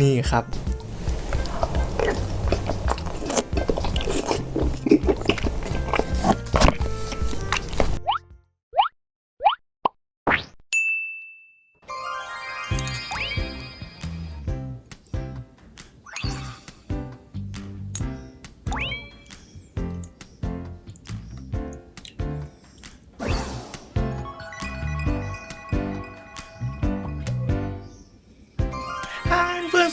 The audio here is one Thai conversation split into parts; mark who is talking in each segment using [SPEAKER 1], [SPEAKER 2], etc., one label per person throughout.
[SPEAKER 1] นี่ครับ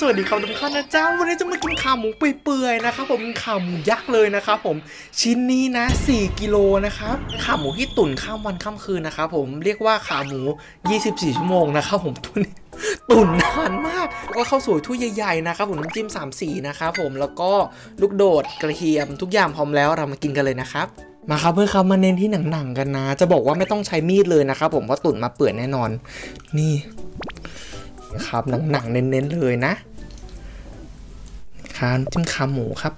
[SPEAKER 1] สวัสดีครับทุกท่านนะจ๊ะวันนี้จะมากินขาหมูเปื่อยๆนะครับผมเป็นขาหมูยักษ์เลยนะครับผมชิ้นนี้นะ 4 กิโลนะครับขาหมูที่ตุ๋นข้ามวันข้ามคืนนะครับผมเรียกว่าขาหมู 24 ชั่วโมงนะครับผมตัวนี้ตุ๋นนานมาก แล้วก็ข้าวสวยถ้วยใหญ่ๆนะครับผมน้ำจิ้ม3สีนะครับผมแล้วก็ลูกโดดกระเทียมทุกอย่างพร้อมแล้วเรามากินกันเลยนะครับมาครับเพื่อนครับมาเน้นที่หนังๆกันนะ จะบอกว่าไม่ต้องใช้มีดเลยนะครับผมเพราะตุ๋นมาเปื่อยแน่นอน นี่ครับหนังๆเน้นๆเลยนะ คานจิ้มขาหมูครับ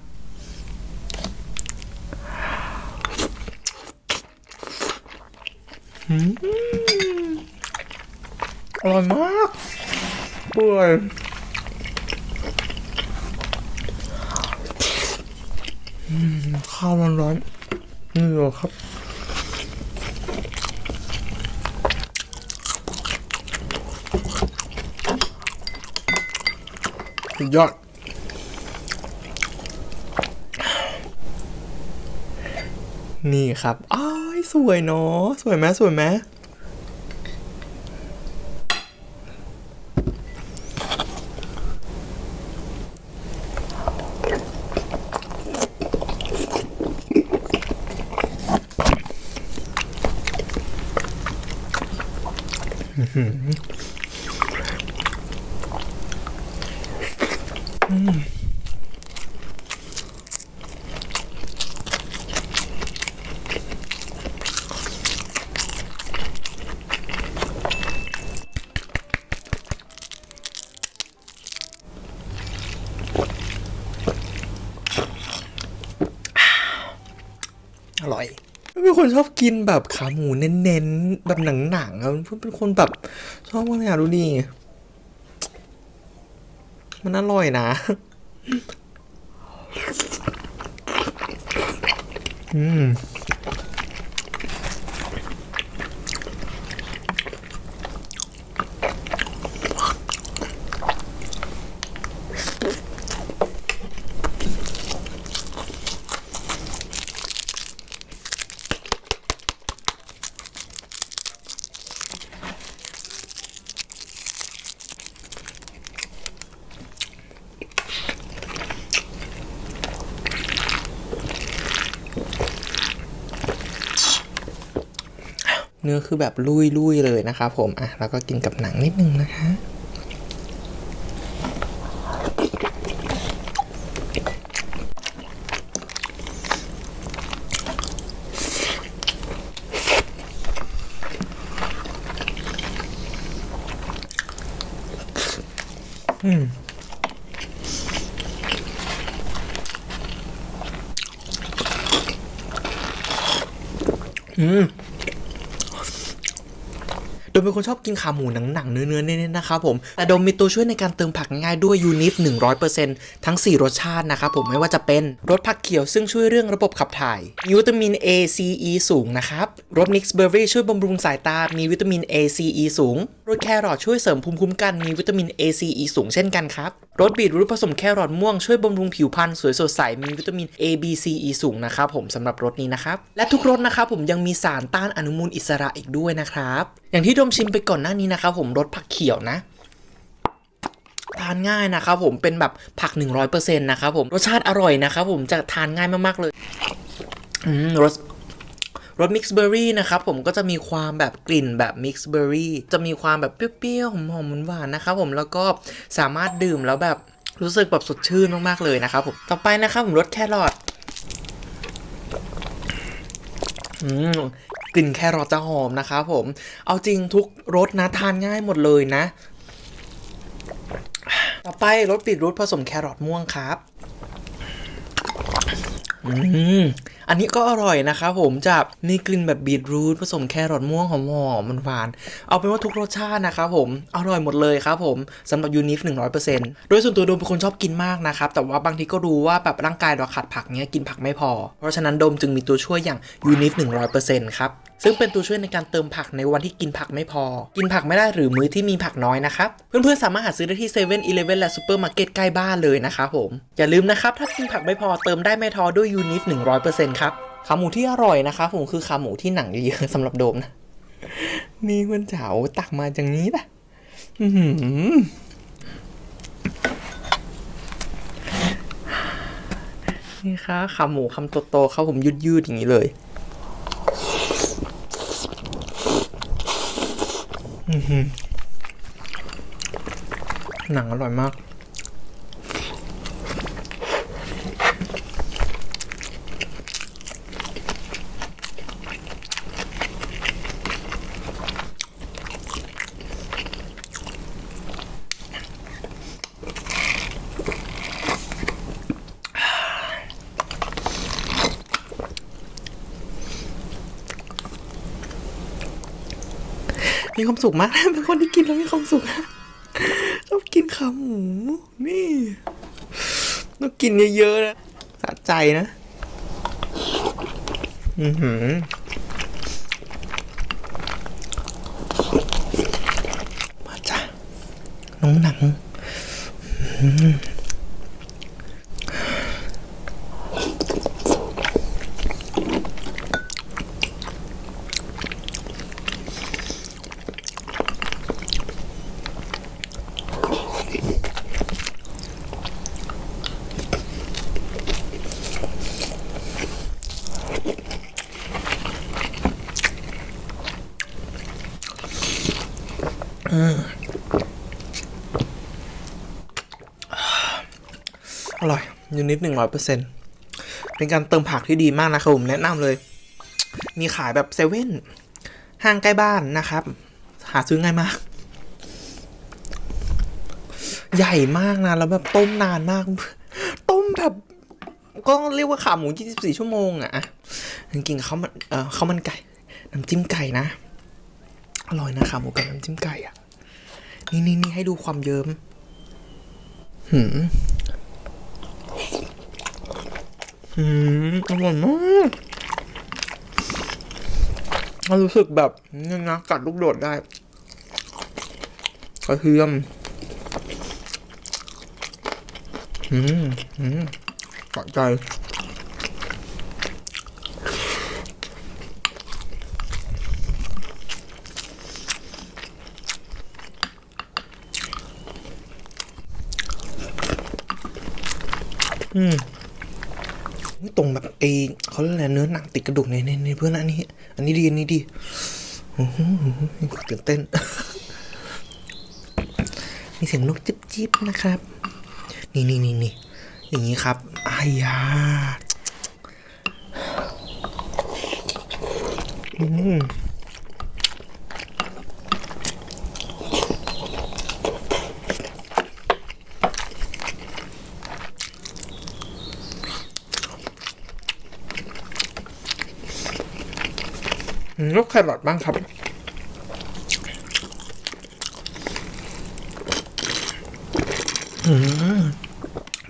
[SPEAKER 1] อร่อยมากเปื่อยข้าวมันร้อนๆนี่เหรอครับสุดยอด นี่ครับอ้ายสวยเนาะสวยไหมสวยไหมอร่อย เป็นคนชอบกินแบบขาหมูเน้นๆ แบบหนังๆอะเป็นคนแบบชอบมากเลยอะดูดิมันอร่อยนะ อืม เนื้อคือแบบลุยๆเลยนะครับผมอะแล้วก็กินกับหนังนิดนึงนะคะอืมอืม ดมเป็นคนชอบกินขาหมูหนังๆเนื้อๆเน้นๆนะครับผมแต่โดมมีตัวช่วยในการเติมผักง่ายด้วยยูนิฟ100%ทั้ง 4 รสชาตินะครับผมไม่ว่าจะเป็นรสผักเขียวซึ่งช่วยเรื่องระบบขับถ่ายวิตามิน A C E สูงนะครับรสมิกซ์เบอร์รี่ช่วยบำรุงสายตา มีวิตามิน A C E สูงรสแครอทช่วยเสริมภูมิคุ้มกันมีวิตามิน A C E สูงเช่นกันครับรสบีทรูทผสมแครอทม่วงช่วยบำรุงผิวพรรณสวยสดใสมีวิตามิน A B C E สูงนะครับผมสำหรับรสนี้นะครับและทุกรสนะครับผมยังมีสารต้านอนุมูลอิสระอีกด้วยนะครับอย่างที่โดมชิมไปก่อนหน้านี้นะครับผมรสผักเขียวนะทานง่ายนะครับผมเป็นแบบผัก 100%นะครับผมรสชาติอร่อยนะครับผมจะทานง่ายมากๆเลยอืมรสรสมิกซ์เบอร์รี่นะครับผมก็จะมีความแบบกลิ่นแบบมิกซ์เบอร์รี่จะมีความแบบเปรี้ยวๆหอมๆหวานๆนะครับผมแล้วก็สามารถดื่มแล้วแบบรู้สึกแบบสดชื่นมากๆเลยนะครับผมต่อไปนะครับผมรสแครอทอืม กลิ่นแครอทจะหอมนะครับผม เอาจริงทุกรสนะทานง่ายหมดเลยนะ ต่อไปรสปีดรูทผสมแครอทม่วงครับ อืมอันนี้ก็อร่อยนะครับผมจะมีกลิ่นแบบบีทรูทผสมแครอทม่วงหอมๆมันหวาน เอาเป็นว่าทุกรสชาตินะครับผม อร่อยหมดเลยครับผมสำหรับยูนิฟหนึ่งร้อยเปอร์เซ็นต์โดยส่วนตัวโดมเป็นคนชอบกินมากนะครับ แต่ว่าบางทีก็รู้ว่าแบบร่างกายเราขาดผักเนี้ยกินผักไม่พอ เพราะฉะนั้นโดมจึงมีตัวช่วยอย่างยูนิฟหนึ่งร้อยเปอร์เซ็นต์ครับซึ่งเป็นตัวช่วยในการเติมผักในวันที่กินผักไม่พอ กินผักไม่ได้หรือมื้อที่มีผักน้อยนะครับ เพื่อนๆ สามารถหาซื้อได้ที่7 e เ e ่ e อและซูเปอร์มาร์เก็ตใกล้บ้านเลยนะครับผม อย่าลืมนะครับ ถ้ากินผักไม่พอเติมได้ไม่ทอด้วยยูนิฟ100%ครับ ขาหมูที่อร่อยนะครับผมคือขาหมูที่หนังเยอะๆสำหรับโดมนะ นี่มันเฉาตักมาอย่างนี้นะนี่ครับขาหมูคำโตๆครับผมยืดๆอย่างนี้เลย หนังอร่อยมาก มีความสุขมาก เป็นคนที่กินแล้วมีความสุขชอบกินขาหมูนี่ต้องกินเยอะๆนะสะใจนะ อือหือ มาจ้ะน้องหนังอื้อหืออร่อ ยยูนิตหนึ่งร้อยเปอร์เซ็นต์เป็นการเติมผักที่ดีมากนะครับผมแนะนำเลย มีขายแบบเซเว่นห้างใกล้บ้านนะครับ หาซื้อง่ายมาก ใหญ่มากนะ แล้วแบบต้มนานมาก ต้มแบบก็เรียกว่าขาหมู 24 ชั่วโมงอะจริงๆเขาวมันเออข้าวมันไก่ น้ำจิ้มไก่นะ อร่อยนะขาหมูกับน้ำจิ้มไก่อะนี่นี่นี่ให้ดูความเยิ้มหืม หืมอร่อยมากรู้สึกแบบนี่นะกัดลูกโดดได้กระเทียมอืมอืมสะใจอืม เอเขาเรียกอะไรเนื้อหนังติดกระดูกในในในเพื่อนอันนี้ อันนี้ดีอันนี้ดีโอ้โหตื่นเต้น มีเสียงนกจิ๊บจิ๊บนะครับ นี่นี่นี่นี่อย่างนี้ครับอายาอืม นกแครอทบ้างครับ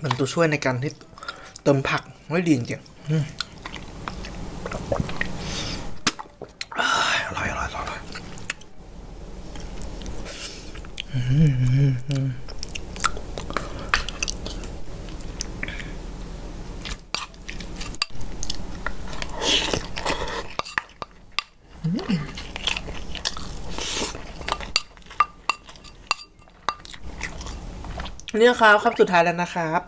[SPEAKER 1] เป็นตัวช่วยในการที่เติมผักไว้ดีจริงอืมอ่าอร่อยอร่อยอร่อย อืมอืมอืมนี่ยครับครับสุดท้ายแล้วนะครับ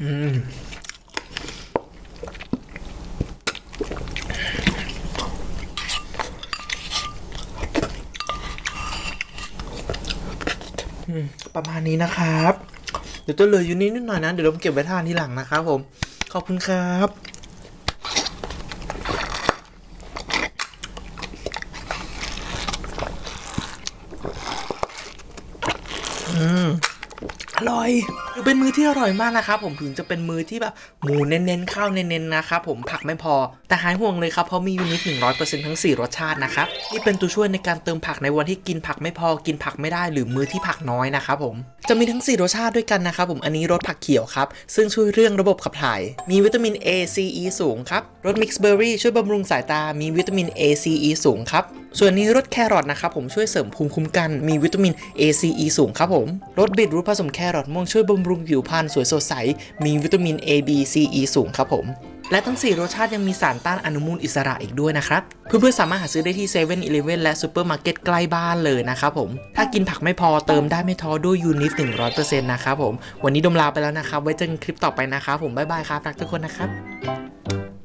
[SPEAKER 1] อืม ประมาณนี้นะครับ เดี๋ยวจะเหลืออยู่นิดหน่อยนะ เดี๋ยวผมเก็บไว้ทานทีหลังนะครับผม ขอบคุณครับ อืม อร่อย คือเป็นมือที่อร่อยมากนะครับผมถึงจะเป็นมือที่แบบหมูเน้นๆข้าวเน้นๆนะครับผมผักไม่พอ แต่หายห่วงเลยครับเพราะมียูนิต100%ทั้ง 4 รสชาตินะครับนี่เป็นตัวช่วยในการเติมผักในวันที่กินผักไม่พอกินผักไม่ได้หรือมือที่ผักน้อยนะครับผมจะมีทั้ง 4 รสชาติด้วยกันนะครับผมอันนี้รสผักเขียวครับซึ่งช่วยเรื่องระบบขับถ่าย มีวิตามิน A C E สูงครับรสมิกซ์เบอร์รี่ช่วยบำรุงสายตา มีวิตามิน A C E สูงครับส่วนนี้รสแครอทนะครับผมช่วยเสริมภูมิคุ้มกัน มีวิตามิน A C E สูงครับผมรสบีทรูทผสมแครอทม่วงช่วยบำรุงผิวพรรณสวยสดใส มีวิตามิน A B C E สูงครับผม และทั้ง 4 รสชาติยังมีสารต้านอนุมูลอิสระอีกด้วยนะครับ เพื่อนๆสามารถหาซื้อได้ที่7 e เ e ่ e อและซูเปอร์มาร์เก็ตใกล้บ้านเลยนะครับผม ถ้ากินผักไม่พอเติมได้ไม่ท้อด้วยยูนิฟ100%นะครับผม วันนี้ดมลาไปแล้วนะครับ ไว้เจอกันคลิปต่อไปนะครับผมบ๊ายบายครับรักทุกคนนะครับ